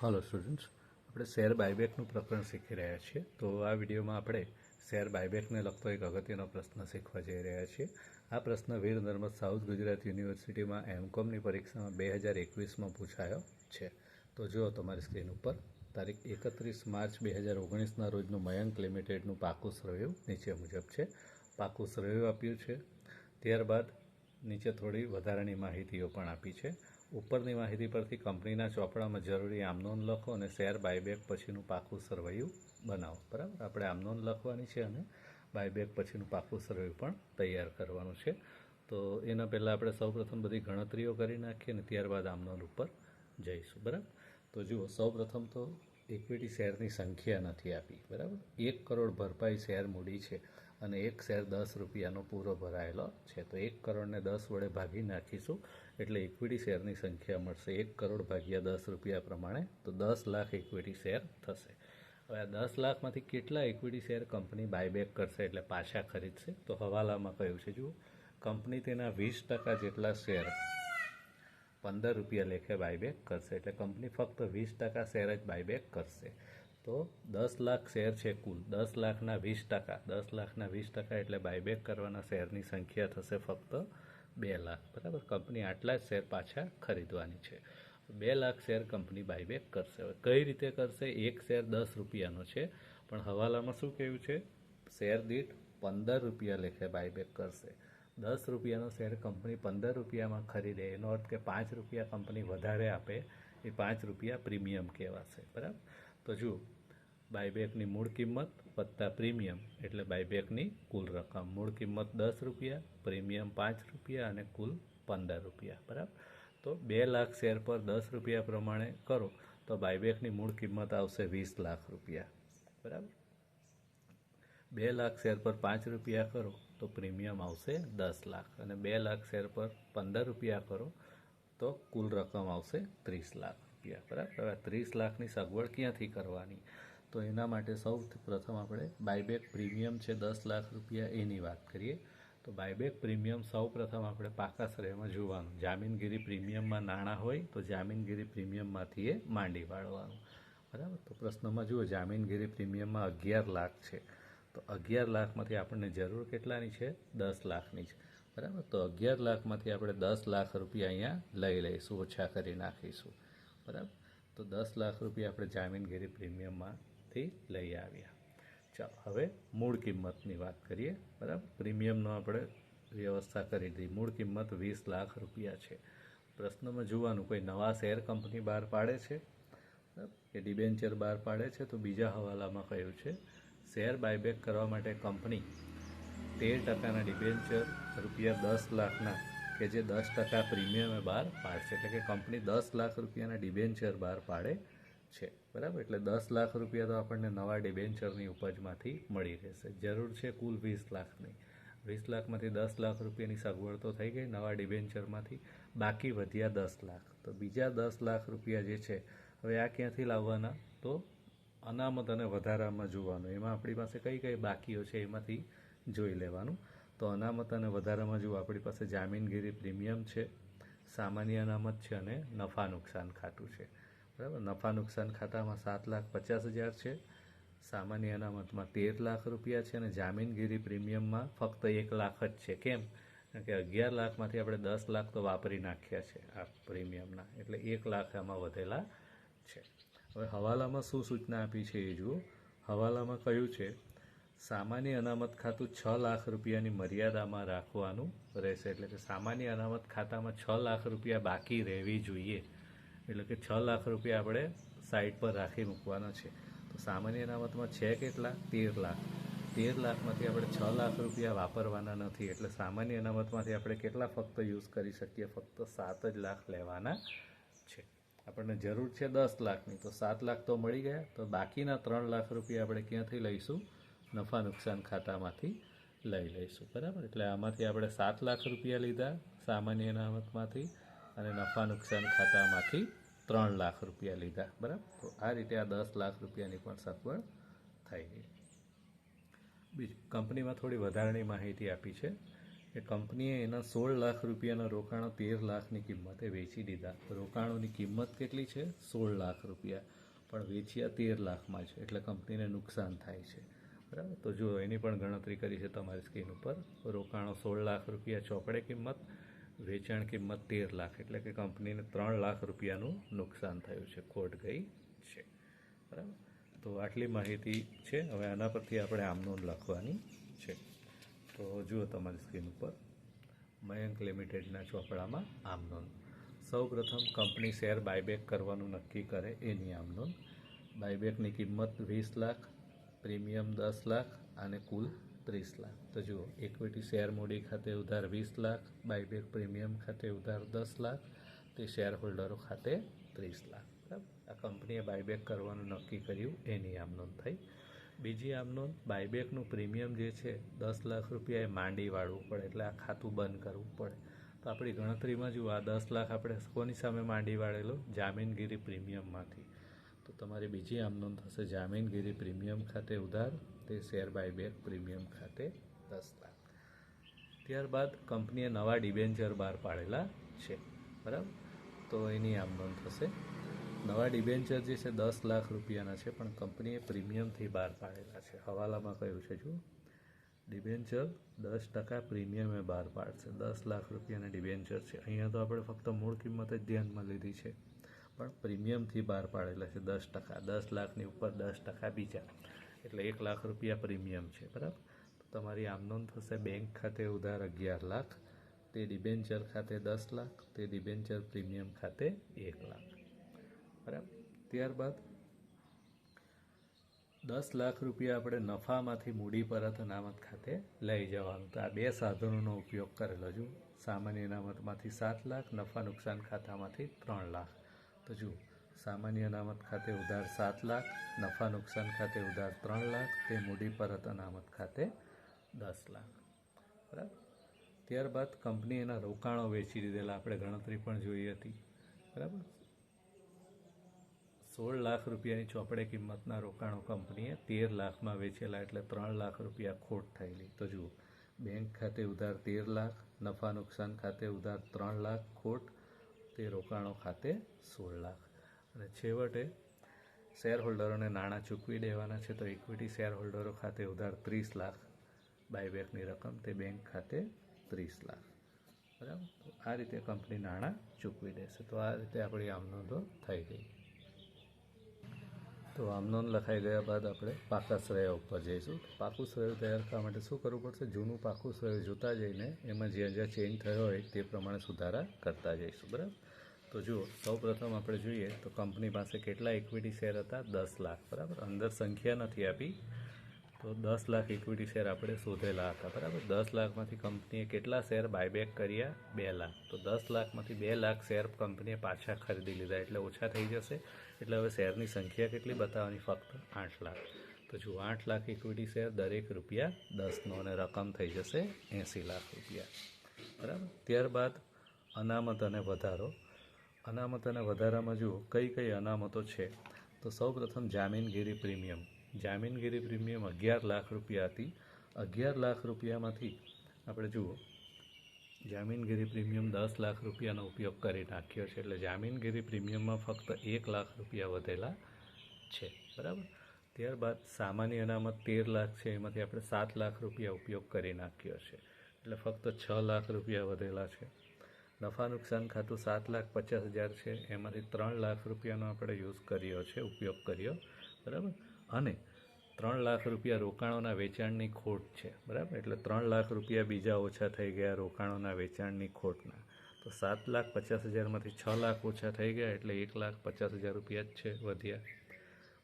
Hello students આપણે share બાયબેકનું પ્રકરણ શીખી રહ્યા છીએ. તો આ વિડીયોમાં આપણે શેર બાયબેકને લગતો એક અગત્યનો પ્રશ્ન શીખવા જઈ રહ્યા છીએ. આ પ્રશ્ન વીર નર્મદ સાઉથ ગુજરાત યુનિવર્સિટીમાં એમકોમની પરીક્ષામાં બે હજાર એકવીસમાં પૂછાયો છે. તો જુઓ તમારી સ્ક્રીન ઉપર. તારીખ એકત્રીસ માર્ચ બે હજાર ઓગણીસના રોજનું મયંક લિમિટેડનું પાકું શ્રવ્યું નીચે મુજબ છે. પાકું શ્રવ્યું આપ્યું છે. ત્યારબાદ નીચે થોડી વધારાની માહિતીઓ પણ આપી છે. ઉપરની માહિતી પરથી કંપનીના ચોપડામાં જરૂરી આમનોન લખો અને શેર બાયબેક પછીનું પાકું સરવૈયું બનાવો. બરાબર? આપણે આમનોન લખવાની છે અને બાયબેક પછીનું પાકું સરવૈયું પણ તૈયાર કરવાનું છે. તો એના પહેલાં આપણે સૌપ્રથમ બધી ગણતરીઓ કરી નાખીએ અને ત્યારબાદ આમનોન ઉપર જઈશું. બરાબર? તો જુઓ, સૌપ્રથમ તો ઇક્વિટી શેરની સંખ્યા નથી આપી. બરાબર? એક કરોડ ભરપાઈ શેર મૂડી છે. અને એક શેર દસ રૂપિયાનો પૂરો ભરાયેલો છે. તો એક કરોડને દસ વડે ભાગી નાખીશું એટલે ઇક્વિટી શેરની સંખ્યા મળશે. એક કરોડ ભાગ્યા દસ રૂપિયા પ્રમાણે તો દસ લાખ ઇક્વિટી શેર થશે. હવે આ દસ લાખમાંથી કેટલા ઇક્વિટી શેર કંપની બાયબેક કરશે એટલે પાછા ખરીદશે? તો હવાલામાં કહ્યું છે? જુઓ. કંપની તેના વીસ ટકા જેટલા શેર પંદર રૂપિયા લેખે બાયબેક કરશે. એટલે કંપની ફક્ત વીસ ટકા શેર જ બાયબેક કરશે. તો દસ લાખ શેર છે કુલ. દસ લાખના વીસ ટકા. દસ લાખના વીસ ટકા એટલે બાયબેક કરવાના શેરની સંખ્યા થશે ફક્ત બે લાખ. બરાબર? કંપની આટલા જ શેર પાછા ખરીદવાની છે. બે લાખ શેર કંપની બાયબેક કરશે. હવે કઈ રીતે કરશે? એક શેર દસ રૂપિયાનો છે. પણ હવાલામાં શું કહ્યું છે? શેર દીઠ પંદર રૂપિયા લેખે બાયબેક કરશે. દસ રૂપિયાનો શેર કંપની પંદર રૂપિયામાં ખરીદે. એનો અર્થ કે પાંચ રૂપિયા કંપની વધારે આપે એ પાંચ રૂપિયા પ્રીમિયમ કહેવાશે. બરાબર? તો જુઓ બાયબેકની મૂળ કિંમત વત્તા પ્રીમિયમ, એટલે બાયબેકની કુલ રકમ. મૂળ કિંમત દસ રૂપિયા, પ્રીમિયમ પાંચ રૂપિયા અને કુલ પંદર રૂપિયા. બરાબર? તો બે લાખ શેર પર દસ રૂપિયા પ્રમાણે કરો, તો બાયબેકની મૂળ કિંમત આવશે વીસ લાખ રૂપિયા. બરાબર? બે લાખ શેર પર પાંચ રૂપિયા કરો, તો પ્રીમિયમ આવશે દસ લાખ. અને બે લાખ શેર પર પંદર રૂપિયા કરો, તો કુલ રકમ આવશે ત્રીસ લાખ. રૂપિયા બરાબર? હવે ત્રીસ લાખની સગવડ ક્યાંથી કરવાની? તો એના માટે સૌથી પ્રથમ આપણે બાયબેક પ્રીમિયમ છે દસ લાખ રૂપિયા એની વાત કરીએ. તો બાયબેક પ્રીમિયમ સૌ પ્રથમ આપણે પાકા શ્રેયમાં જોવાનું. જામીનગીરી પ્રીમિયમમાં નાણાં હોય તો જામીનગીરી પ્રીમિયમમાંથી એ માંડી વાળવાનું બરાબર? તો પ્રશ્નમાં જુઓ, જામીનગીરી પ્રીમિયમમાં અગિયાર લાખ છે. તો અગિયાર લાખમાંથી આપણને જરૂર કેટલાની છે? દસ લાખની છે. બરાબર? તો અગિયાર લાખમાંથી આપણે દસ લાખ રૂપિયા અહીંયા લઈ લઈશું, ઓછા કરી નાખીશું. બરાબર? તો દસ લાખ રૂપિયા આપણે જામીનગીરી પ્રીમિયમમાંથી લઈ આવ્યા. ચાલો, હવે મૂળ કિંમતની વાત કરીએ. બરાબર? પ્રીમિયમનો આપણે વ્યવસ્થા કરી દીધી. મૂળ કિંમત વીસ લાખ રૂપિયા છે. પ્રશ્નમાં જોવાનું, કોઈ નવા શેર કંપની બહાર પાડે છે? કે ડિબેન્ચર બહાર પાડે છે? તો બીજા હવાલામાં કહ્યું છે, શેર બાયબેક કરવા માટે કંપની તેર ટકાના ડિબેન્ચર રૂપિયા દસ લાખના કે જે દસ ટકા પ્રીમિયમે બહાર પાડશે. એટલે કે કંપની દસ લાખ રૂપિયાના ડિબેન્ચર બહાર પાડે છે. બરાબર? એટલે દસ લાખ રૂપિયા તો આપણને નવા ડિબેન્ચરની ઉપજમાંથી મળી રહેશે. જરૂર છે કુલ વીસ લાખની. વીસ લાખમાંથી દસ લાખ રૂપિયાની સગવડ તો થઈ ગઈ નવા ડિબેન્ચરમાંથી. બાકી વધ્યા દસ લાખ. તો બીજા દસ લાખ રૂપિયા જે છે, હવે આ ક્યાંથી લાવવાના? તો અનામત અને વધારામાં જોવાનું. એમાં આપણી પાસે કઈ કઈ બાકીઓ છે એમાંથી જોઈ લેવાનું. તો અનામત અને વધારામાં જો આપણી પાસે જામીનગીરી પ્રીમિયમ છે, સામાન્ય અનામત છે અને નફા નુકસાન ખાતું છે. બરાબર? નફા નુકસાન ખાતામાં સાત લાખ પચાસ હજાર છે, સામાન્ય અનામતમાં તેર લાખ રૂપિયા છે અને જામીનગીરી પ્રીમિયમમાં ફક્ત એક લાખ જ છે. કેમ? કે અગિયાર લાખમાંથી આપણે દસ લાખ તો વાપરી નાખ્યા છે આ પ્રીમિયમના. એટલે એક લાખ આમાં વધેલા છે. હવે હવાલામાં શું સૂચના આપી છે એ જુઓ. હવાલામાં કહ્યું છે સામાન્ય અનામત ખાતું છ લાખ રૂપિયાની મર્યાદામાં રાખવાનું રહેશે. એટલે કે સામાન્ય અનામત ખાતામાં છ લાખ રૂપિયા બાકી રહેવી જોઈએ. એટલે કે છ લાખ રૂપિયા આપણે સાઈડ પર રાખી મૂકવાના છે. તો સામાન્ય અનામતમાં છે કેટલા? તેર લાખ. તેર લાખમાંથી આપણે છ લાખ રૂપિયા વાપરવાના નથી. એટલે સામાન્ય અનામતમાંથી આપણે કેટલા ફક્ત યુઝ કરી શકીએ? ફક્ત સાત જ લાખ લેવાના છે. આપણને જરૂર છે દસ લાખની. તો સાત લાખ તો મળી ગયા. તો બાકીના ત્રણ લાખ રૂપિયા આપણે ક્યાંથી લઈશું? નફા નુકસાન ખાતામાંથી લઈ લઈશું. બરાબર? એટલે આમાંથી આપણે સાત લાખ રૂપિયા લીધા સામાન્ય અનામતમાંથી અને નફા નુકસાન ખાતામાંથી ત્રણ લાખ રૂપિયા લીધા. બરાબર? તો આ રીતે આ દસ લાખ રૂપિયાની પણ સગવડ થઈ ગઈ. બીજું, કંપનીમાં થોડી વધારાની માહિતી આપી છે કે કંપનીએ એના સોળ લાખ રૂપિયાના રોકાણો તેર લાખની કિંમતે વેચી દીધા. રોકાણોની કિંમત કેટલી છે? સોળ લાખ રૂપિયા. પણ વેચ્યા તેર લાખમાં છે. એટલે કંપનીને નુકસાન થાય છે. બરાબર? તો જુઓ એની પણ ગણતરી કરી છે તમારી સ્ક્રીન ઉપર રોકાણો સોળ લાખ રૂપિયા ચોપડે કિંમત, વેચાણ કિંમત તેર લાખ, એટલે કે કંપનીને ત્રણ લાખ રૂપિયાનું નુકસાન થયું છે, ખોટ ગઈ છે. બરાબર? તો આટલી માહિતી છે, હવે આના પરથી આપણે આમનોન લખવાની છે. તો જુઓ તમારી સ્ક્રીન ઉપર, મયંક લિમિટેડના ચોપડામાં આમનોન. સૌ પ્રથમ કંપની શેર બાયબેક કરવાનું નક્કી કરે એની આમનોન. બાયબેકની કિંમત વીસ લાખ પ્રીમિયમ દસ લાખ અને કુલ ત્રીસ લાખ. તો જુઓ ઇક્વિટી શેર મૂડી ખાતે ઉધાર વીસ લાખ બાયબેક પ્રીમિયમ ખાતે ઉધાર દસ લાખ, તે શેર હોલ્ડરો ખાતે ત્રીસ લાખ. બરાબર? આ કંપનીએ બાયબેક કરવાનું નક્કી કર્યું, એની આમનોંધ થઈ. બીજી આમનોંધ બાયબેકનું પ્રીમિયમ જે છે, દસ લાખ રૂપિયા એ માંડી વાળવું પડે, એટલે આ ખાતું બંધ કરવું પડે. તો આપણી ગણતરીમાં જુઓ, આ દસ લાખ આપણે કોની સામે માંડી વાળેલો? જામીનગીરી પ્રીમિયમમાંથી. તો તમારી બીજી આમનોંધ થશે જામીનગીરી પ્રીમિયમ ખાતે ઉધાર, તે શેર બાયબેક પ્રીમિયમ ખાતે દસ લાખ. ત્યારબાદ કંપનીએ નવા ડિબેન્ચર બહાર પાડેલા છે. બરાબર? તો એની આમનોંધ થશે. નવા ડિબેન્ચર જે છે, દસ લાખ રૂપિયાના છે, પણ કંપનીએ પ્રીમિયમથી બહાર પાડેલા છે. હવાલામાં કહ્યું છે જો ડિબેન્ચર દસ ટકા પ્રીમિયમે બહાર પાડશે. દસ લાખ રૂપિયાના ડિબેન્ચર છે. અહીંયા તો આપણે ફક્ત મૂળ કિંમત જ ધ્યાનમાં લીધી છે. પણ પ્રીમિયમથી બહાર પાડેલા છે, દસ ટકા. દસ લાખની ઉપર દસ ટકા બીજા. એટલે એક લાખ રૂપિયા પ્રીમિયમ છે, બરાબર? તો તમારી આમનોંધ થશે, બેંક ખાતે ઉધાર અગિયાર લાખ, તે ડિબેન્ચર ખાતે દસ લાખ, તે ડિબેન્ચર પ્રીમિયમ ખાતે એક લાખ. બરાબર? ત્યારબાદ દસ લાખ રૂપિયા આપણે નફામાંથી મૂડી પરત અનામત ખાતે લઈ જવાનું. તો આ બે સાધનોનો ઉપયોગ કરેલો છું. સામાન્ય અનામતમાંથી સાત લાખ, નફા નુકસાન ખાતામાંથી ત્રણ લાખ. તો સામાન્ય અનામત ખાતે ઉધાર સાત લાખ, નફા નુકસાન ખાતે ઉધાર ત્રણ લાખ, તે મૂડી પરત અનામત ખાતે દસ લાખ. બરાબર? ત્યારબાદ કંપની એના રોકાણો વેચી દીધેલા, આપણે ગણતરી પણ જોઈ હતી. બરાબર? સોળ લાખ રૂપિયાની ચોપડે કિંમતના રોકાણો કંપનીએ તેર લાખમાં વેચેલા, એટલે ત્રણ લાખ રૂપિયા ખોટ થયેલી. તો જુઓ, બેંક ખાતે ઉધાર તેર લાખ, નફા નુકસાન ખાતે ઉધાર ત્રણ લાખ, ખોટ તે રોકાણો ખાતે સોળ લાખ. અને છેવટે શેર હોલ્ડરોને નાણાં ચૂકવી દેવાના છે તો ઇક્વિટી શેર હોલ્ડરો ખાતે ઉધાર ત્રીસ લાખ બાયબેકની રકમ તે બેંક ખાતે ત્રીસ લાખ. બરાબર? આ રીતે કંપની નાણાં ચૂકવી દેશે. તો આ રીતે આપણી આમનોંધો થઈ ગઈ. તો આમનોંધ લખાઈ ગયા બાદ આપણે પાકા શ્રેય ઉપર જઈશું. પાકું શ્રેય તૈયાર કરવા માટે શું કરવું પડશે? જૂનું પાકું શ્રેય જોતા જઈને એમાં જ્યાં જ્યાં ચેન્જ થયો હોય તે પ્રમાણે સુધારા કરતા જઈશું. બરાબર? તો જુઓ સૌ પ્રથમ આપણે જોઈએ તો કંપની પાસે કેટલા ઇક્વિટી શેર હતા? દસ લાખ, બરાબર? અંદર સંખ્યા નથી આપી. તો દસ લાખ ઇક્વિટી શેર આપણે શોધેલા હતા, બરાબર? દસ લાખમાંથી કંપનીએ કેટલા શેર બાયબેક કર્યા? બે લાખ. તો દસ લાખમાંથી બે લાખ શેર કંપનીએ પાછા ખરીદી લીધા, એટલે ઓછા થઈ જશે. એટલે હવે શેરની સંખ્યા કેટલી બતાવવાની? ફક્ત આઠ લાખ. તો જુઓ આઠ લાખ ઇક્વિટી શેર દરેક રૂપિયા દસનો અને રકમ થઈ જશે એંસી લાખ રૂપિયા. બરાબર? ત્યારબાદ અનામત અને વધારો. અનામત અને વધારામાં જુઓ, કઈ કઈ અનામતો છે? તો સૌપ્રથમ જામીનગીરી પ્રીમિયમ. જામીનગીરી પ્રીમિયમ અગિયાર લાખ રૂપિયા હતી. અગિયાર લાખ રૂપિયામાંથી આપણે જુઓ, જામીનગીરી પ્રીમિયમ દસ લાખ રૂપિયાનો ઉપયોગ કરી નાખ્યો છે. એટલે જામીનગીરી પ્રીમિયમમાં ફક્ત એક લાખ રૂપિયા વધેલા છે. બરાબર? ત્યારબાદ સામાન્ય અનામત તેર લાખ છે. એમાંથી આપણે સાત લાખ રૂપિયા ઉપયોગ કરી નાખ્યો છે. એટલે ફક્ત છ લાખ રૂપિયા વધેલા છે. નફા નુકસાન ખાતું સાત લાખ પચાસ હજાર છે, એમાંથી ત્રણ લાખ રૂપિયાનો આપણે યુઝ કર્યો છે, ઉપયોગ કર્યો, બરાબર? અને ત્રણ લાખ રૂપિયા રોકાણોના વેચાણની ખોટ છે, બરાબર? એટલે ત્રણ લાખ રૂપિયા બીજા ઓછા થઈ ગયા રોકાણોના વેચાણની ખોટના. તો સાત લાખ પચાસ હજારમાંથી છ લાખ ઓછા થઈ ગયા એટલે એક લાખ પચાસ હજાર રૂપિયા જ છે વધ્યા,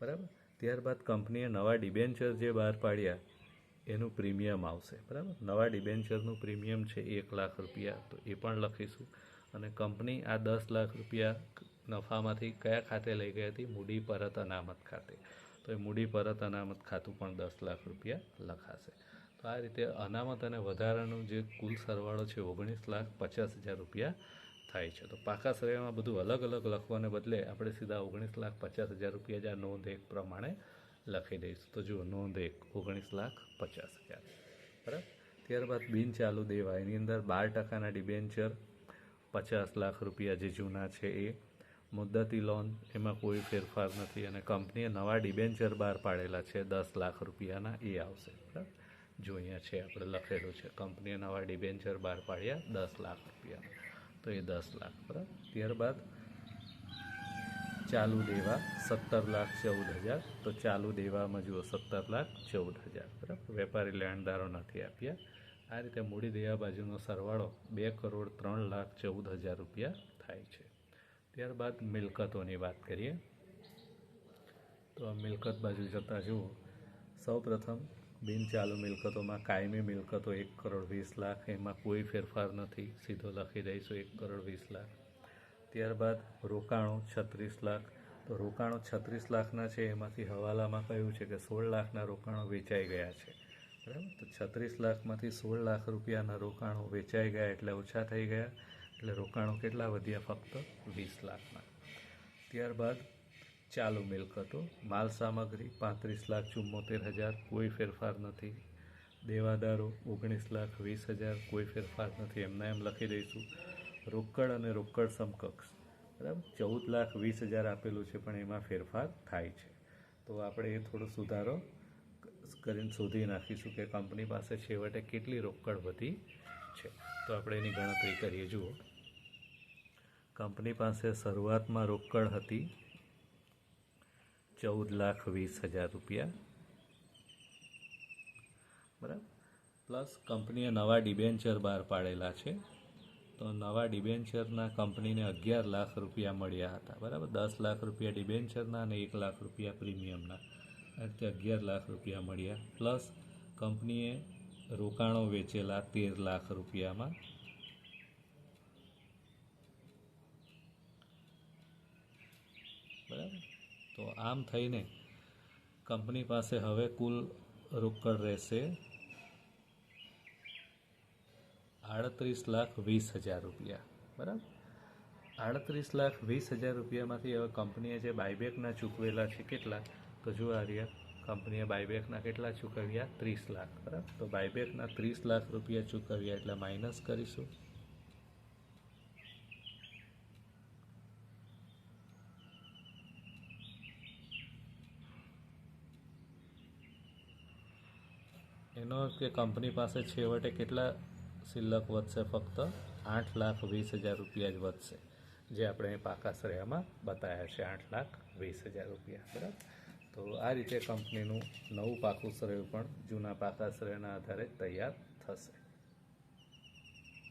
બરાબર? ત્યારબાદ કંપનીએ નવા ડિબેન્ચર જે બહાર પાડ્યા એનું પ્રીમિયમ આવશે. બરાબર? નવા ડિબેન્ચરનું પ્રીમિયમ છે એક લાખ રૂપિયા, તો એ પણ લખીશું. અને કંપની આ દસ લાખ રૂપિયા નફામાંથી કયા ખાતે લઈ ગઈ હતી? મૂડી પરત અનામત ખાતે. તો એ મૂડી પરત અનામત ખાતું પણ દસ લાખ રૂપિયા લખાશે. તો આ રીતે અનામત અને વધારાનું જે કુલ સરવાળો છે, ઓગણીસ લાખ પચાસ હજાર રૂપિયા થાય છે. તો પાકા શ્રેયમાં બધું અલગ અલગ લખવાને બદલે આપણે સીધા ઓગણીસ લાખ પચાસ હજાર રૂપિયા જ આ નોંધ એક પ્રમાણે લખી દઈશું. તો જુઓ, નોંધ એક, ઓગણીસ લાખ પચાસ હજાર. બરાબર? ત્યારબાદ બિન ચાલુ દેવા. એની અંદર બાર ટકાના ડિબેન્ચર, પચાસ લાખ રૂપિયા જે જૂના છે એ. મુદ્દતી લોન, એમાં કોઈ ફેરફાર નથી અને કંપનીએ નવા ડિબેન્ચર બહાર પાડેલા છે, દસ લાખ રૂપિયાના, એ આવશે. બરાબર? જો અહીંયા છે, આપણે લખેલું છે, કંપનીએ નવા ડિબેન્ચર બહાર પાડ્યા દસ લાખ રૂપિયાના. તો એ દસ લાખ. બરાબર? ત્યારબાદ ચાલુ દેવા સત્તર લાખ ચૌદ હજાર. તો ચાલુ દેવામાં જુઓ સત્તર લાખ ચૌદ હજાર. બરાબર? વેપારી લેણદારો નથી આપ્યા. આ રીતે મૂડી દેવા બાજુનો સરવાળો બે કરોડ ત્રણ લાખ ચૌદ હજાર રૂપિયા થાય છે. ત્યારબાદ મિલકતોની વાત કરીએ. તો આ મિલકત બાજુ જતાં જુઓ. સૌપ્રથમ બિનચાલુ મિલકતોમાં કાયમી મિલકતો એક કરોડ વીસ લાખ. એમાં કોઈ ફેરફાર નથી. સીધો લખી દઈશું એક કરોડ વીસ લાખ. ત્યારબાદ રોકાણો છત્રીસ લાખ. તો રોકાણો છત્રીસ લાખના છે, એમાંથી હવાલામાં કહ્યું છે કે સોળ લાખના રોકાણો વેચાઈ ગયા છે. બરાબર? તો છત્રીસ લાખમાંથી સોળ લાખ રૂપિયાના રોકાણો વેચાઈ ગયા એટલે ઓછા થઈ ગયા. એટલે રોકાણો કેટલા વધ્યા? ફક્ત વીસ લાખના. ત્યારબાદ ચાલુ મિલકતો, માલ સામગ્રી પાંત્રીસ લાખ ચુમ્મોતેર હજાર, કોઈ ફેરફાર નથી. દેવાદારો ઓગણીસ લાખ વીસ હજાર, કોઈ ફેરફાર નથી. એમના એમ લખી દઈશું. રોકડ અને રોકડ સમકક્ષ. બરાબર? ચૌદ લાખ વીસ હજાર આપેલું છે, પણ એમાં ફેરફાર થાય છે. તો આપણે એ થોડો સુધારો કરીને શોધી નાખીશું કે કંપની પાસે છેવટે કેટલી રોકડ વધી છે. તો આપણે એની ગણતરી કરીએ. જુઓ. કંપની પાસે શરૂઆતમાં રોકડ હતી ચૌદ લાખ વીસ હજાર રૂપિયા. બરાબર? પ્લસ કંપનીએ નવા ડિબેન્ચર બહાર પાડેલા છે. તો નવા ડિબેન્ચરના કંપનીને અગિયાર લાખ રૂપિયા મળ્યા હતા. બરાબર? દસ લાખ રૂપિયા ડિબેન્ચરના અને એક લાખ રૂપિયા પ્રીમિયમના. રીતે અગિયાર લાખ રૂપિયા મળ્યા. પ્લસ કંપનીએ રોકાણો વેચેલા તેર લાખ રૂપિયામાં. બરાબર? તો આમ થઈને કંપની પાસે હવે કુલ રોકડ રહેશે આડત્રીસ લાખ વીસ હજાર રૂપિયા. બરાબર? આડત્રીસ લાખ વીસ હજાર રૂપિયામાંથી હવે કંપનીએ જે બાયબેકના ચૂકવેલા છે કેટલા? તો જો આ રહ્યા. કંપનીએ બાયબેકના કેટલા ચૂકવ્યા? ત્રીસ લાખ. બરાબર? તો બાયબેકના ત્રીસ લાખ રૂપિયા ચૂકવ્યા એટલે માઇનસ કરીશું. એનો કે કંપની પાસે છેવટે કેટલા શિલ્લક વધશે ફક્ત આઠ લાખ વીસ હજાર રૂપિયા જ વધશે. જે આપણે પાકા શ્રેયામાં બતાવ્યા છે, આઠ લાખ વીસ હજાર રૂપિયા, બરાબર? તો આ રીતે કંપનીનું નવું પાકું શ્રેય પણ જૂના પાકા શ્રેયના આધારે તૈયાર થશે.